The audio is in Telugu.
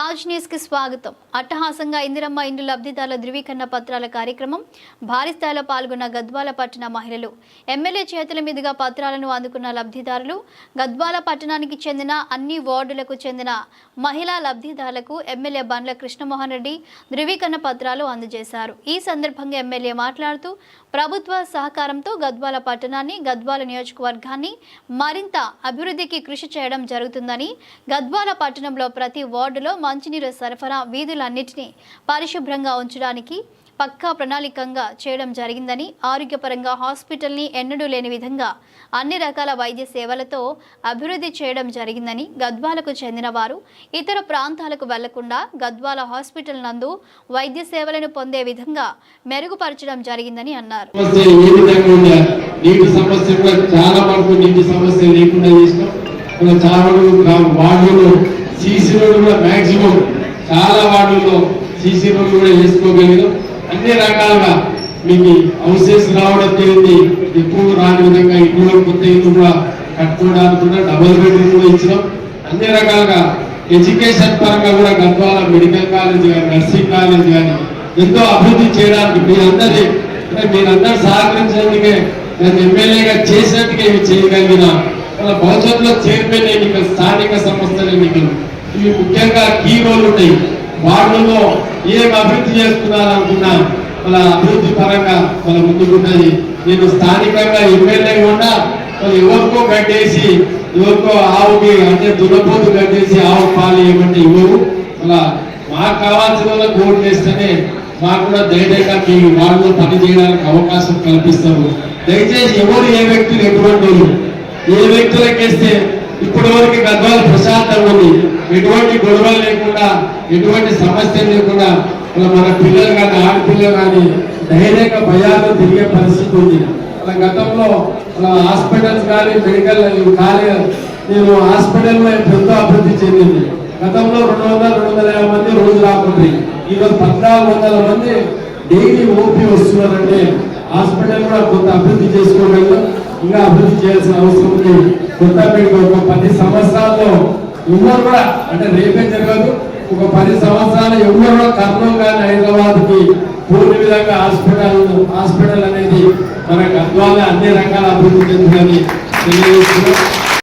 తాజ్ న్యూస్కి స్వాగతం. అట్టహాసంగా ఇందిరమ్మ ఇండ్లు లబ్ధిదారుల ధృవీకరణ పత్రాల కార్యక్రమం భారీ స్థాయిలో పాల్గొన్న గద్వాల పట్టణ మహిళలు. ఎమ్మెల్యే చేతుల మీదుగా పత్రాలను అందుకున్న లబ్ధిదారులు గద్వాల పట్టణానికి చెందిన అన్ని వార్డులకు చెందిన మహిళా లబ్ధిదారులకు ఎమ్మెల్యే బండ్ల కృష్ణమోహన్ రెడ్డి ధృవీకరణ పత్రాలు అందజేశారు. ఈ సందర్భంగా ఎమ్మెల్యే మాట్లాడుతూ ప్రభుత్వ సహకారంతో గద్వాల పట్టణాన్ని గద్వాల నియోజకవర్గాన్ని మరింత అభివృద్ధికి కృషి చేయడం జరుగుతుందని గద్వాల పట్టణంలో ప్రతి వార్డులో మంచినీరు సరఫరా వీధులన్నింటినీ పరిశుభ్రంగా ఉంచడానికి పక్కా ప్రణాళికంగా చేయడం జరిగిందని ఆరోగ్యపరంగా హాస్పిటల్ని ఎన్నడూ లేని విధంగా అన్ని రకాల వైద్య సేవలతో అభివృద్ధి చేయడం జరిగిందని గద్వాలకు చెందిన వారు ఇతర ప్రాంతాలకు వెళ్ళకుండా గద్వాల హాస్పిటల్ నందు వైద్య సేవలను పొందే విధంగా మెరుగుపరచడం జరిగిందని అన్నారు. నీటి సమస్య కూడా చాలా వరకు నీటి సమస్య లేకుండా చేసినాం. చాలా సీసీ రోడ్డు కూడా మ్యాక్సిమం చాలా వార్డుల్లో సీసీ రోడ్డు కూడా వేసుకోగలిగాం అన్ని రకాలుగా మీకు హౌసెస్ రావడం జరిగింది. ఎక్కువ రాని విధంగా ఇంట్లో కొత్త ఇల్లు కూడా కట్టుకోవడానికి కూడా డబుల్ బెడ్రూమ్ కూడా ఇచ్చినాం. అన్ని రకాలుగా ఎడ్యుకేషన్ పరంగా కూడా గద్వాల మెడికల్ కాలేజ్ కానీ నర్సింగ్ కాలేజ్ కానీ ఎంతో అభివృద్ధి చేయడానికి మీరందరి అంటే మీరందరూ సహకరించేందుకే నేను ఎమ్మెల్యేగా చేసేందుకే ఇవి చేయగలిగిన. మన భోజనంలో చైర్మన్ ఎన్నికలు స్థానిక సంస్థల ఎన్నికలు ఇవి ముఖ్యంగా కీ రోల్ ఉంటాయి. వార్డులో ఏం అభివృద్ధి చేస్తున్నారనుకున్నా మన అభివృద్ధి పరంగా మన ముందుకున్నది నేను స్థానికంగా ఎమ్మెల్యే ఉన్నా వాళ్ళు ఎవరికో గడ్డేసి ఎవరికో ఆవుకి అంటే దురపోతు గడ్డేసి ఆవు పాలు ఏమంటే ఇవ్వరు. అలా మాకు కావాల్సిన వాళ్ళకి ఓట్లు మాకు కూడా ధైర్యంగా మీ వాళ్ళు పని చేయడానికి అవకాశం కల్పిస్తారు. దయచేసి ఎవరు ఏ వ్యక్తులు ఎటువంటి వాళ్ళు ఏ వ్యక్తులకు వేస్తే ఇప్పటి వరకు గద్వాల ప్రశాంతంగా ఉంది. ఎటువంటి గొడవలు లేకుండా ఎటువంటి సమస్యలు లేకుండా అలా మన పిల్లలు కానీ ఆడపిల్లలు కానీ ధైర్యంగా భయాలు తిరిగే పరిస్థితి ఉంది. అలా గతంలో అలా హాస్పిటల్స్ కానీ మెడికల్ కాలేజ్ నేను హాస్పిటల్లో ఎంతో అభివృద్ధి చెందింది. గతంలో రెండు వందల రెండు వందల యాభై మంది రోజు రాకుంది ఈరోజు పద్నాలుగు వందల మంది డైలీ ఓపీ వస్తున్నారంటే హాస్పిటల్ కూడా కొంత అభివృద్ధి చేసుకోగలరు ఇంకా అభివృద్ధి చేయాల్సిన అవసరం ఉంది. కొత్తపేట ఒక పది సంవత్సరాల్లో ఎవరు కూడా అంటే రేపే జరగదు. ఒక పది సంవత్సరాలు ఎవరు కూడా కర్నూలు కానీ హైదరాబాద్కి పూర్తి విధంగా హాస్పిటల్ హాస్పిటల్ అనేది మన గద్వాల అన్ని రకాల అభివృద్ధి చెందుతుందని తెలియజేస్తున్నాం.